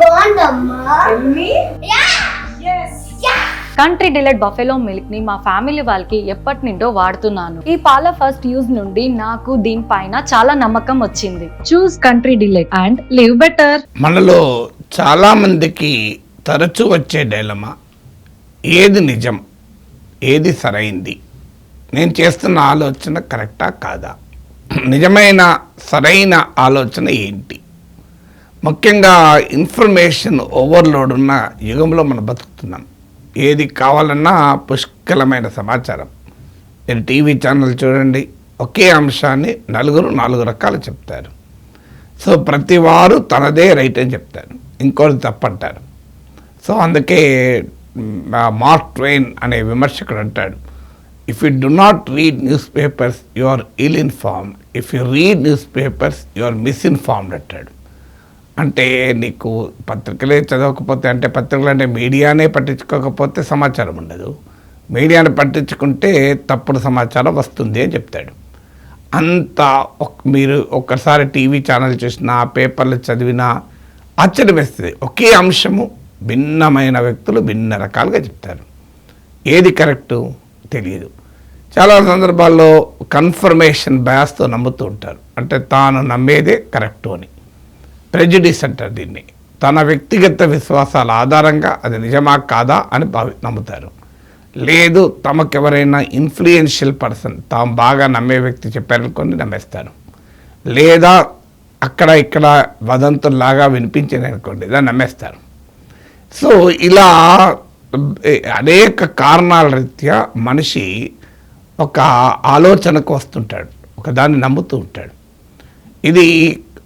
బాగుందమ్మా country delight buffalo మిల్క్ని మా family వాళ్ళకి ఎప్పటి నుండో వాడుతున్నాను. ఈ పాల ఫస్ట్ యూజ్ నుండి నాకు దీనిపైన చాలా నమ్మకం వచ్చింది. Choose Country Delight and live better మనలో చాలామందికి తరచూ వచ్చే డైలమా? ఏది నిజం? ఏది సరైంది? నేను చేస్తున్న ఆలోచన కరెక్టా కాదా? నిజమైన సరైన ఆలోచన ఏంటి? ముఖ్యంగా ఇన్ఫర్మేషన్ ఓవర్లోడ్ ఉన్న యుగంలో మనం బతుకుతున్నాం. ఏది కావాలన్నా పుష్కలమైన సమాచారం. మీరు టీవీ ఛానల్ చూడండి ఒకే అంశాన్ని నలుగురు నాలుగు రకాలు చెప్తారు. సో ప్రతి వారు తనదే రైట్ అని చెప్తారు. ఇంకోటి తప్పంటారు. సో అందుకే మార్క్ ట్వైన్ అనే విమర్శకుడు అంటాడు if you do not read newspapers you are ill informed if you read newspapers you are misinformed అంటాడు. అంటే నీకు పత్రికలే చదవకపోతే అంటే పత్రికలు అంటే మీడియానే పట్టించుకోకపోతే సమాచారం ఉండదు. మీడియాను పట్టించుకుంటే తప్పుడు సమాచారం వస్తుంది అని చెప్తాడు. అంత ఒక్- మీరు ఒక్కసారి టీవీ ఛానల్ చూసినా పేపర్లు చదివినా ఆశ్చర్యం వేస్తుంది ఒకే అంశము భిన్నమైన వ్యక్తులు భిన్న రకాలుగా చెప్తారు. ఏది కరెక్టు తెలియదు చాలా సందర్భాల్లో కన్ఫర్మేషన్ బ్యాస్తో నమ్ముతూ ఉంటారు. అంటే తాను నమ్మేదే కరెక్టు అని. ప్రెజిడిస్ అంటారు దీన్ని. తన వ్యక్తిగత విశ్వాసాల ఆధారంగా అది నిజమా కాదా అని భావి నమ్ముతారు. లేదు తమకెవరైనా ఇన్ఫ్లుయెన్షియల్ పర్సన్ తాము బాగా నమ్మే వ్యక్తి చెప్పారనుకొని నమ్మేస్తారు. లేదా అక్కడ ఇక్కడ వదంతుల్లాగా వినిపించింది అనుకోండి దాన్ని నమ్మేస్తారు. సో ఇలా అనేక కారణాల రీత్యా మనిషి ఒక ఆలోచనకు వస్తుంటాడు. ఒక దాన్ని నమ్ముతూ ఉంటాడు. ఇది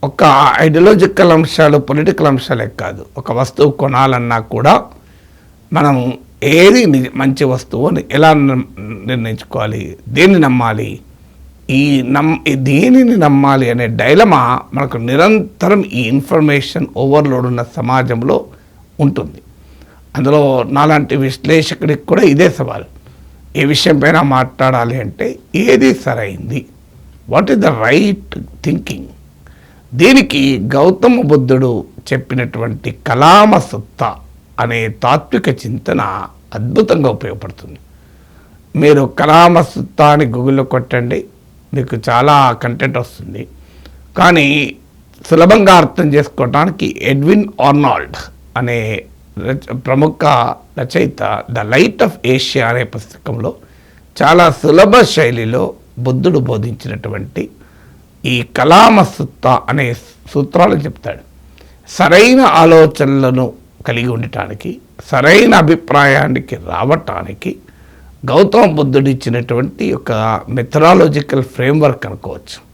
ఒక ఐడియాలజికల్ అంశాలు పొలిటికల్ అంశాలే కాదు. ఒక వస్తువు కొనాలన్నా కూడా మనం ఏది మంచి వస్తువు అని ఎలా నిర్ణయించుకోవాలి దేన్ని నమ్మాలి ఈ నమ్ ఈ దేనిని నమ్మాలి అనే డైలమా మనకు నిరంతరం ఈ ఇన్ఫర్మేషన్ ఓవర్లోడ్ ఉన్న సమాజంలో ఉంటుంది. అందులో నాలాంటి విశ్లేషకుడికి కూడా ఇదే సవాల్. ఏ విషయం పైన మాట్లాడాలి అంటే ఏది సరైంది? What is the right thinking? దీనికి గౌతమ బుద్ధుడు చెప్పినటువంటి కలామ సుత్త అనే తాత్విక చింతన అద్భుతంగా ఉపయోగపడుతుంది. మీరు కలామ సుత్త అని గూగుల్లో కొట్టండి మీకు చాలా కంటెంట్ వస్తుంది. కానీ సులభంగా అర్థం చేసుకోవడానికి ఎడ్విన్ ఆర్నాల్డ్ అనే రచ- ప్రముఖ రచయిత ద లైట్ ఆఫ్ ఏషియా అనే పుస్తకంలో చాలా సులభ శైలిలో బుద్ధుడు బోధించినటువంటి ఈ కలామ సుత్త అనే సూత్రాలు చెప్తాడు. సరైన ఆలోచనలను కలిగి ఉండటానికి సరైన అభిప్రాయానికి రావటానికి గౌతమ బుద్ధుడు ఇచ్చినటువంటి ఒక మెథడాలజికల్ ఫ్రేమ్వర్క్ అనుకోవచ్చు.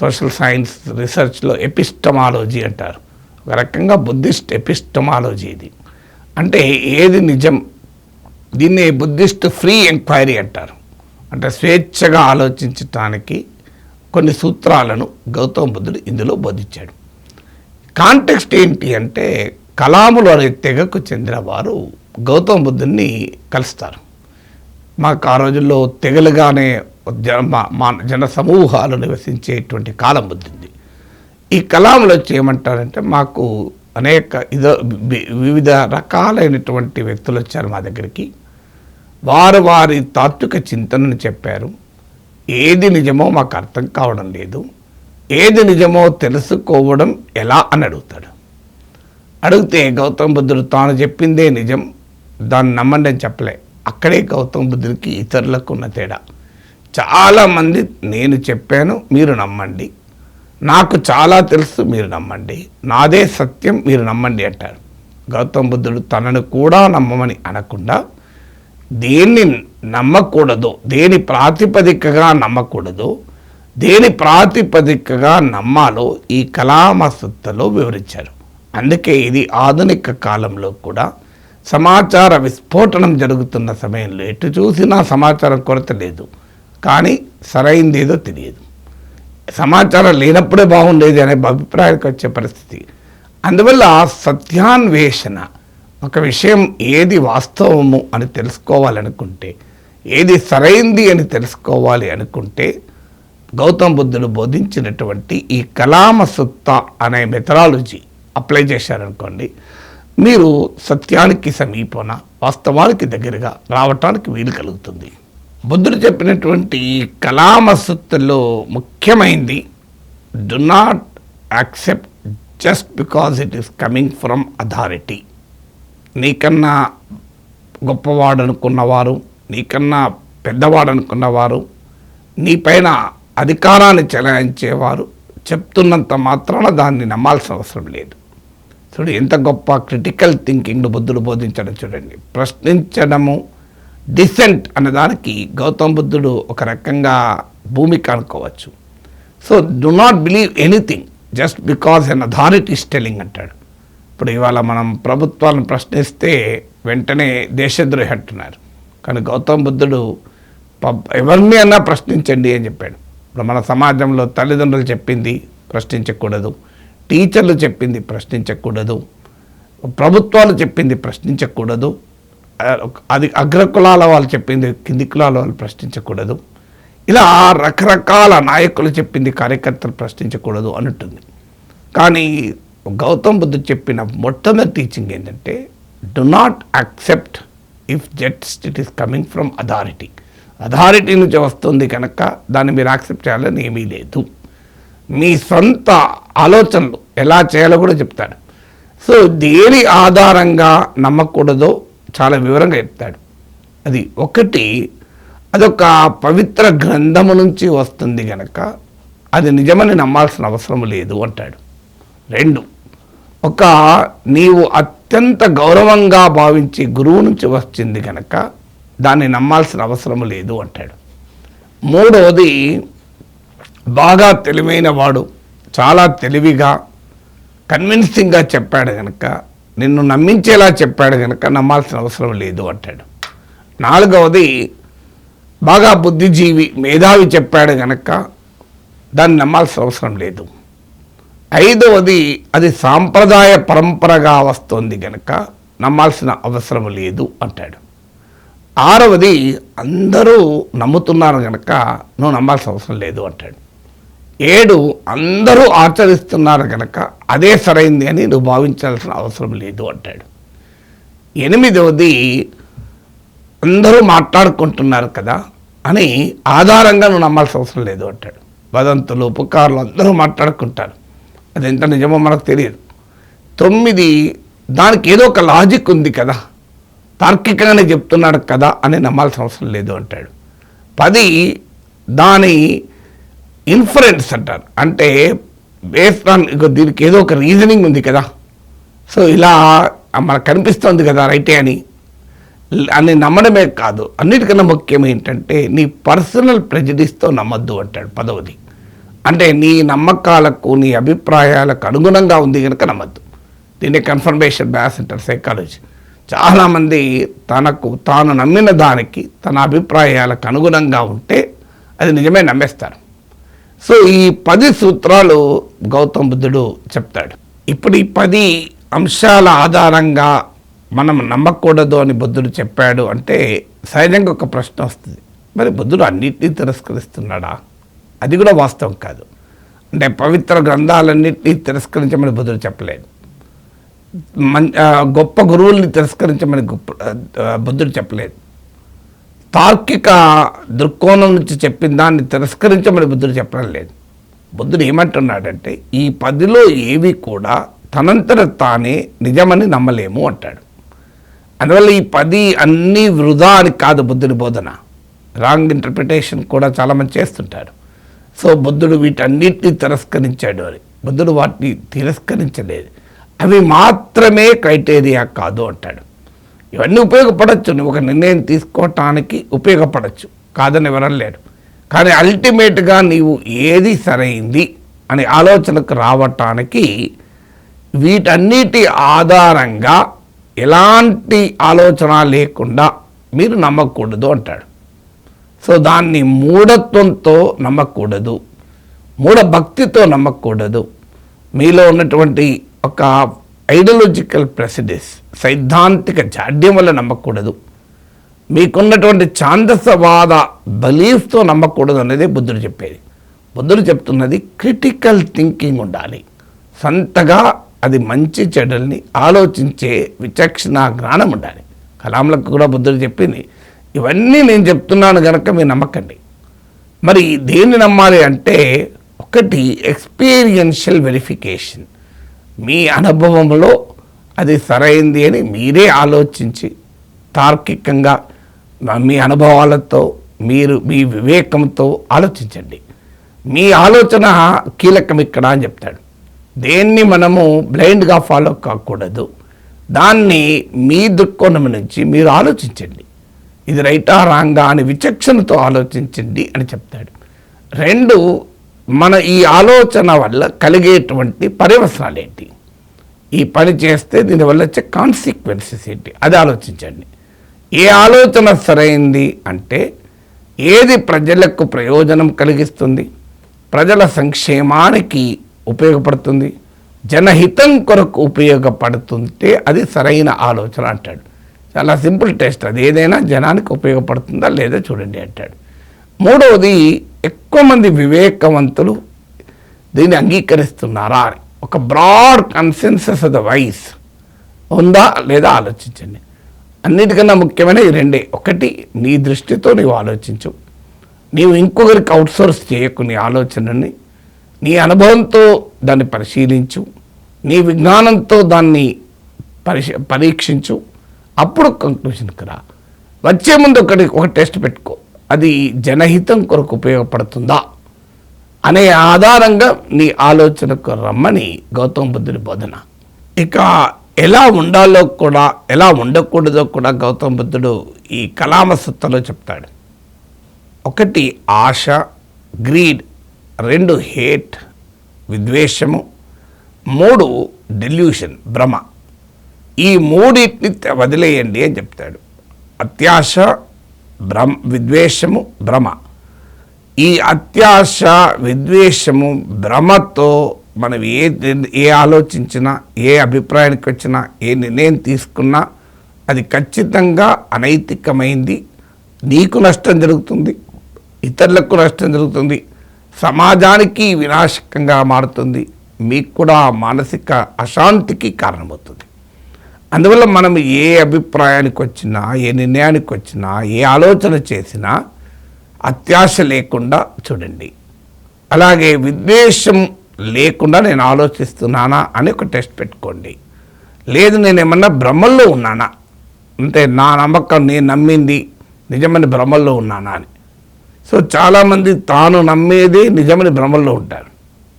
సోషల్ సైన్స్ రీసెర్చ్లో ఎపిస్టమాలజీ అంటారు. ఒక రకంగా బుద్ధిస్ట్ ఎపిస్టమాలజీ ఇది. అంటే ఏది నిజం? దీన్ని బుద్ధిస్ట్ ఫ్రీ ఎంక్వైరీ అంటారు. అంటే స్వేచ్ఛగా ఆలోచించటానికి కొన్ని సూత్రాలను గౌతమ బుద్ధుడు ఇందులో బోధించాడు. కాంటెక్స్ట్ ఏంటి అంటే కలాములు అనే తెగకు చెందిన వారు గౌతమ బుద్ధుడిని కలుస్తారు. మాకు ఆ రోజుల్లో తెగలుగానే జన మా- జన సమూహాలు నివసించేటువంటి కాలం బుద్ధింది. ఈ కలాములు వచ్చి ఏమంటారంటే మాకు అనేక ఇదో వి- వివిధ రకాలైనటువంటి వ్యక్తులు వచ్చారు మా దగ్గరికి. వారు వారి తాత్విక చింతనను చెప్పారు. ఏది నిజమో మాకు అర్థం కావడం లేదు. ఏది నిజమో తెలుసుకోవడం ఎలా అని అడుగుతాడు. అడిగితే గౌతమ బుద్ధుడు తాను చెప్పిందే నిజం. దాన్ని నమ్మండి అని చెప్పలే. అక్కడే గౌతమ బుద్ధుడికి ఇతరులకు ఉన్న తేడా. చాలామంది నేను చెప్పాను మీరు నమ్మండి. నాకు చాలా తెలుసు మీరు నమ్మండి. నాదే సత్యం మీరు నమ్మండి అంటారు గౌతమ బుద్ధుడు తనను కూడా నమ్మమని అనకుండా దేన్ని నమ్మకూడదు దేని ప్రాతిపదికగా నమ్మకూడదు దేని ప్రాతిపదికగా నమ్మాలో ఈ కళామసత్తలో వివరించారు. అందుకే ఇది ఆధునిక కాలంలో కూడా సమాచార విస్ఫోటనం జరుగుతున్న సమయంలో ఎటు చూసినా సమాచారం కొరత లేదు కానీ సరైంది ఏదో తెలియదు. సమాచారం లేనప్పుడే బాగుండేది అనే అభిప్రాయానికి వచ్చే పరిస్థితి. అందువల్ల సత్యాన్వేషణ ఒక విషయం ఏది వాస్తవము అని తెలుసుకోవాలనుకుంటే ఏది సరైంది అని తెలుసుకోవాలి అనుకుంటే గౌతమ బుద్ధుడు బోధించినటువంటి ఈ కలామ సుత్త అనే మెథడాలజీ అప్లై చేశారనుకోండి మీరు సత్యానికి సమీపన వాస్తవానికి దగ్గరగా రావటానికి వీలు కలుగుతుంది. బుద్ధుడు చెప్పినటువంటి ఈ కళామసత్తుల్లో ముఖ్యమైనది do not accept just because it is coming from authority నీకన్నా గొప్పవాడు అనుకున్నవారు నీకన్నా పెద్దవాడు అనుకున్నవారు నీపైన అధికారాన్ని చెలాయించేవారు చెప్తున్నంత మాత్రాన దాన్ని నమ్మాల్సిన అవసరం లేదు. చూడు ఎంత గొప్ప క్రిటికల్ థింకింగ్ను బుద్ధుడు బోధించడం చూడండి. ప్రశ్నించడము డిసెంట్ అన్నదానికి దానికి గౌతమ బుద్ధుడు ఒక రకంగా భూమిక అనుకోవచ్చు. So do not believe anything just because an authority telling అంటాడు. ఇప్పుడు ఇవాళ మనం ప్రభుత్వాలను ప్రశ్నిస్తే వెంటనే దేశద్రోహి అంటున్నారు. కానీ గౌతమ బుద్ధుడు పబ్ ఎవరిని అన్నా ప్రశ్నించండి అని చెప్పాడు. ఇప్పుడు మన సమాజంలో తల్లిదండ్రులు చెప్పింది ప్రశ్నించకూడదు. టీచర్లు చెప్పింది ప్రశ్నించకూడదు. ప్రభుత్వాలు చెప్పింది ప్రశ్నించకూడదు. అది అగ్రకులాల వాళ్ళు చెప్పింది కింది కులాల వాళ్ళు ప్రశ్నించకూడదు. ఇలా రకరకాల నాయకులు చెప్పింది కార్యకర్తలు ప్రశ్నించకూడదు అని ఉంటుంది కానీ గౌతమ్ బుద్ధుడు చెప్పిన మొట్టమొదటి టీచింగ్ ఏంటంటే do not accept if just it is coming from authority authority నుంచి వస్తుంది కనుక దాన్ని మీరు యాక్సెప్ట్ చేయాలని ఏమీ లేదు. మీ సొంత ఆలోచనలు ఎలా చేయాలో కూడా చెప్తాడు. సో దేని ఆధారంగా నమ్మకూడదో చాలా వివరంగా చెప్తాడు. అది ఒకటి అదొక పవిత్ర గ్రంథము నుంచి వస్తుంది కనుక అది నిజమని నమ్మాల్సిన అవసరం లేదు అంటాడు. రెండు ఒక నీవు అత్యంత గౌరవంగా భావించే గురువు నుంచి వచ్చింది కనుక దాన్ని నమ్మాల్సిన అవసరం లేదు అంటాడు. మూడవది బాగా తెలివైన వాడు చాలా తెలివిగా కన్విన్సింగ్గా చెప్పాడు కనుక నిన్ను నమ్మించేలా చెప్పాడు కనుక నమ్మాల్సిన అవసరం లేదు అంటాడు. నాలుగవది బాగా బుద్ధిజీవి మేధావి చెప్పాడు కనుక దాన్ని నమ్మాల్సిన అవసరం లేదు. ఐదవది అది సాంప్రదాయ పరంపరగా వస్తుంది గనక నమ్మాల్సిన అవసరం లేదు అంటాడు. ఆరవది అందరూ నమ్ముతున్నారు గనక నువ్వు నమ్మాల్సిన అవసరం లేదు అంటాడు. ఏడు అందరూ ఆచరిస్తున్నారు కనుక అదే సరైంది అని నువ్వు భావించాల్సిన అవసరం లేదు అంటాడు. ఎనిమిదవది అందరూ మాట్లాడుకుంటున్నారు కదా అని ఆధారంగా నువ్వు నమ్మాల్సిన అవసరం లేదు అంటాడు. వదంతులు పుకార్లు అందరూ మాట్లాడుకుంటారు. అది ఎంత నిజమో మనకు తెలియదు. తొమ్మిది దానికి ఏదో ఒక లాజిక్ ఉంది కదా. తార్కికంగానే చెప్తున్నాడు కదా అని నమ్మాల్సిన అవసరం లేదు అంటాడు. పది దాని ఇన్ఫరెన్స్ అంటారు. అంటే బేస్డ్ ఆన్ ఇగో దీనికి ఏదో ఒక రీజనింగ్ ఉంది కదా. సో ఇలా మనకు కనిపిస్తుంది కదా రైటే అని. అని నమ్మడమే కాదు. అన్నిటికన్నా ముఖ్యం ఏంటంటే నీ పర్సనల్ ప్రెజడిస్తో నమ్మద్దు అంటాడు పదవది. అంటే నీ నమ్మకాలకు నీ అభిప్రాయాలకు అనుగుణంగా ఉంది కనుక నమ్మద్దు. దీన్ని కన్ఫర్మేషన్ బ్యాస్ అంటారు సైకాలజీ చాలామంది తనకు తాను నమ్మిన దానికి తన అభిప్రాయాలకు అనుగుణంగా ఉంటే అది నిజమే నమ్మేస్తారు. సో ఈ పది సూత్రాలు గౌతమ్ బుద్ధుడు చెప్తాడు. ఇప్పుడు ఈ పది అంశాల ఆధారంగా మనం నమ్మకూడదు అని బుద్ధుడు చెప్పాడు అంటే సహజంగా ఒక ప్రశ్న వస్తుంది. మరి బుద్ధుడు అన్నిటినీ తిరస్కరిస్తున్నాడా? అది కూడా వాస్తవం కాదు. అంటే పవిత్ర గ్రంథాలన్నింటినీ తిరస్కరించమని బుద్ధుడు చెప్పలేదు. మన్ గొప్ప గురువుల్ని తిరస్కరించమని గొప్ప బుద్ధుడు చెప్పలేదు. తార్కిక దృక్కోణం నుంచి చెప్పిన దాన్ని తిరస్కరించమని బుద్ధుడు చెప్పడం లేదు. బుద్ధుడు ఏమంటున్నాడంటే ఈ పదిలో ఏవి కూడా తనంతట తానే నిజమని నమ్మలేము అంటాడు. అందువల్ల ఈ పది అన్నీ వృధా అని కాదు బుద్ధుడి బోధన. రాంగ్ ఇంటర్ప్రిటేషన్ కూడా చాలామంది చేస్తుంటారు. సో బుద్ధుడు వీటన్నిటిని తిరస్కరించాడు అని. బుద్ధుడు వాటిని తిరస్కరించలేదు. అవి మాత్రమే క్రైటీరియా కాదు అంటాడు. ఇవన్నీ ఉపయోగపడచ్చు. నువ్వు ఒక నిర్ణయం తీసుకోవటానికి ఉపయోగపడచ్చు. కాదని ఎవరలేడు కానీ అల్టిమేట్గా నీవు ఏది సరైంది అనే ఆలోచనకు రావటానికి వీటన్నిటి ఆధారంగా ఎలాంటి ఆలోచన లేకుండా మీరు నమ్మకూడదు అంటాడు. సో దాన్ని మూఢత్వంతో నమ్మకూడదు. మూఢ భక్తితో నమ్మకూడదు. మీలో ఉన్నటువంటి ఒక ఐడియాలజికల్ ప్రెసిడెస్ సైద్ధాంతిక జాడ్యం వల్ల నమ్మకూడదు. మీకున్నటువంటి ఛాందసవాద బలీఫ్తో నమ్మకూడదు అనేది బుద్ధుడు చెప్పేది. బుద్ధుడు చెప్తున్నది క్రిటికల్ థింకింగ్ ఉండాలి. సొంతగా అది మంచి చెడుల్ని ఆలోచించే విచక్షణ జ్ఞానం ఉండాలి. కలాంలకు కూడా బుద్ధుడు చెప్పింది ఇవన్నీ నేను చెప్తున్నాను కనుక మీరు నమ్మకండి. మరి దేన్ని నమ్మాలి అంటే ఒకటి ఎక్స్పీరియన్షియల్ వెరిఫికేషన్ మీ అనుభవంలో అది సరైంది అని మీరే ఆలోచించి తార్కికంగా మీ అనుభవాలతో మీరు మీ వివేకంతో ఆలోచించండి. మీ ఆలోచన కీలకం ఇక్కడ అని చెప్తాడు. దేన్ని మనము బ్లైండ్గా ఫాలో కాకూడదు. దాన్ని మీ దృక్కోణం నుంచి మీరు ఆలోచించండి. ఇది రైటా రాంగా అని విచక్షణతో ఆలోచించండి అని చెప్తాడు. రెండు మన ఈ ఆలోచన వల్ల కలిగేటువంటి పర్యవసనాలు ఏంటి? ఈ పని చేస్తే దీనివల్ల వచ్చే కాన్సిక్వెన్సెస్ ఏంటి? అది ఆలోచించండి. ఏ ఆలోచన సరైంది అంటే ఏది ప్రజలకు ప్రయోజనం కలిగిస్తుంది? ప్రజల సంక్షేమానికి ఉపయోగపడుతుంది? జనహితం కొరకు ఉపయోగపడుతుంటే అది సరైన ఆలోచన అంటాడు. చాలా సింపుల్ టెస్ట్ అది. ఏదైనా జనానికి ఉపయోగపడుతుందా లేదా చూడండి అంటాడు. మూడవది ఎక్కువ మంది వివేకవంతులు దీన్ని అంగీకరిస్తున్నారా ఒక broad consensus of the wise ఉందా లేదా ఆలోచించండి. అన్నిటికన్నా ముఖ్యమైన ఈ రెండే. ఒకటి నీ దృష్టితో నీవు ఆలోచించు. నీవు ఇంకొకరికి అవుట్సోర్స్ చేయకు నీ ఆలోచనని నీ అనుభవంతో దాన్ని పరిశీలించు. నీ విజ్ఞానంతో దాన్ని పరిశ పరీక్షించు. అప్పుడు కంక్లూషన్కి రా. వచ్చే ముందు ఒకటి ఒక టెస్ట్ పెట్టుకో. అది జనహితం కొరకు ఉపయోగపడుతుందా? అనే ఆధారంగా నీ ఆలోచనకు రమ్మని గౌతమ బుద్ధుడి బోధన. ఇక ఎలా ఉండాలో కూడా ఎలా ఉండకూడదో కూడా గౌతమ బుద్ధుడు ఈ కలామ సుత్తలో చెప్తాడు. ఒకటి ఆశ గ్రీడ్ రెండు హేట్ విద్వేషము మూడు డెల్యూషన్ భ్రమ. ఈ మూడింటిని వదిలేయండి అని చెప్తాడు. అత్యాశ భ్రమ విద్వేషము భ్రమ. ఈ అత్యాశ విద్వేషము భ్రమతో మనం ఏ ఏ ఆలోచించినా ఏ అభిప్రాయానికి వచ్చినా ఏ నిర్ణయం తీసుకున్నా అది ఖచ్చితంగా అనైతికమైంది. నీకు నష్టం జరుగుతుంది. ఇతరులకు నష్టం జరుగుతుంది. సమాజానికి వినాశకంగా మారుతుంది. మీకు కూడా మానసిక అశాంతికి కారణమవుతుంది. అందువల్ల మనం ఏ అభిప్రాయానికి వచ్చినా ఏ నిర్ణయానికి వచ్చినా ఏ ఆలోచన చేసినా అత్యాశ లేకుండా చూడండి. అలాగే విద్వేషం లేకుండా నేను ఆలోచిస్తున్నానా అని ఒక టెస్ట్ పెట్టుకోండి. లేదు నేను ఏమన్నా భ్రమల్లో ఉన్నానా? అంటే నా నమ్మకం నేను నమ్మింది నిజమని భ్రమల్లో ఉన్నానా అని. సో చాలామంది తాను నమ్మేది నిజమని భ్రమల్లో ఉంటారు.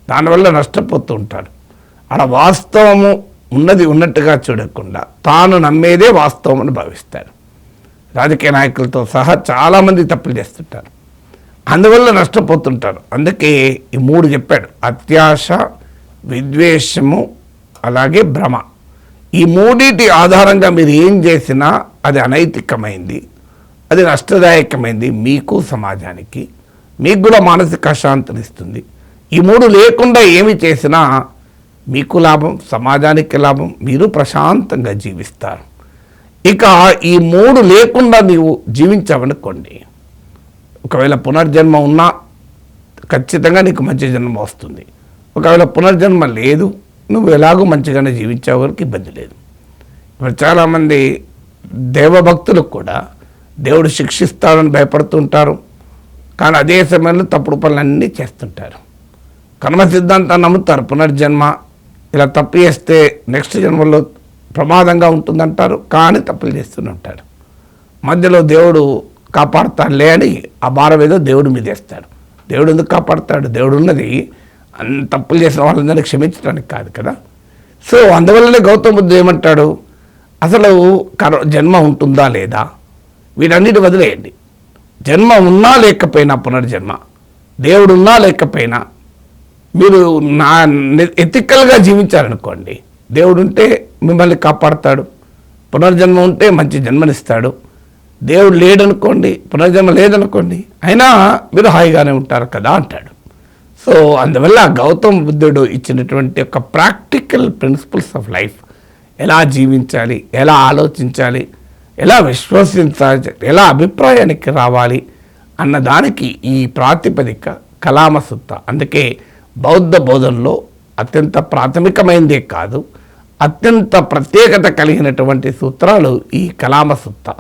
దానివల్ల నష్టపోతూ ఉంటారు. అలా వాస్తవము ఉన్నది ఉన్నట్టుగా చూడకుండా తాను నమ్మేదే వాస్తవం అని భావిస్తారు. రాజకీయ నాయకులతో సహా చాలామంది తప్పులు చేస్తుంటారు. అందువల్ల నష్టపోతుంటారు. అందుకే ఈ మూడు చెప్పాడు. అత్యాశ విద్వేషము అలాగే భ్రమ. ఈ మూడింటి ఆధారంగా మీరు ఏం చేసినా అది అనైతికమైంది. అది నష్టదాయకమైంది మీకు సమాజానికి. మీకు కూడా మానసిక అశాంతినిస్తుంది. ఈ మూడు లేకుండా ఏమి చేసినా మీకు లాభం సమాజానికి లాభం మీరు ప్రశాంతంగా జీవిస్తారు. ఇక ఈ మూడు లేకుండా నీవు జీవించావనుకోండి ఒకవేళ పునర్జన్మ ఉన్నా ఖచ్చితంగా నీకు మంచి జన్మ వస్తుంది. ఒకవేళ పునర్జన్మ లేదు నువ్వు ఎలాగో మంచిగానే జీవించావు వరకు ఇబ్బంది లేదు. ఇప్పుడు చాలామంది దేవభక్తులకు కూడా దేవుడు శిక్షిస్తాడని భయపడుతుంటారు. కానీ అదే సమయంలో తప్పుడు పనులన్నీ చేస్తుంటారు. కర్మ సిద్ధాంతాన్ని నమ్ముతారు పునర్జన్మ ఇలా తప్పు చేస్తే నెక్స్ట్ జన్మలో ప్రమాదంగా ఉంటుందంటారు కానీ తప్పులు చేస్తూనే ఉంటాడు మధ్యలో దేవుడు కాపాడుతాడులే అని ఆ భారం ఏదో దేవుడి మీద వేస్తాడు. దేవుడు ఎందుకు కాపాడుతాడు? దేవుడు ఉన్నది అన్ని తప్పులు చేసిన వాళ్ళందరినీ క్షమించడానికి కాదు కదా. సో అందువల్లనే గౌతమ బుద్ధుడు ఏమంటాడు? అసలు కర జన్మ ఉంటుందా లేదా? వీటన్నిటి వదిలేయండి. జన్మ ఉన్నా లేకపోయినా పునర్జన్మ. దేవుడు ఉన్నా లేకపోయినా మీరు నా ఎథికల్గా జీవించారనుకోండి దేవుడు ఉంటే మిమ్మల్ని కాపాడతాడు. పునర్జన్మ ఉంటే మంచి జన్మనిస్తాడు. దేవుడు లేడనుకోండి పునర్జన్మ లేదనుకోండి అయినా మీరు హాయిగానే ఉంటారు కదా అంటాడు. సో అందువల్ల గౌతమ బుద్ధుడు ఇచ్చినటువంటి ఒక ప్రాక్టికల్ ప్రిన్సిపల్స్ ఆఫ్ లైఫ్ ఎలా జీవించాలి ఎలా ఆలోచించాలి ఎలా విశ్వసించాలి ఎలా అభిప్రాయానికి రావాలి అన్నదానికి ఈ ప్రాతిపదిక కలామసుత్త అందుకే బౌద్ధ బోధనలో అత్యంత ప్రాథమికమైనదే కాదు అత్యంత ప్రత్యేకత కలిగినటువంటి సూత్రాలు ఈ కలామ సూత్ర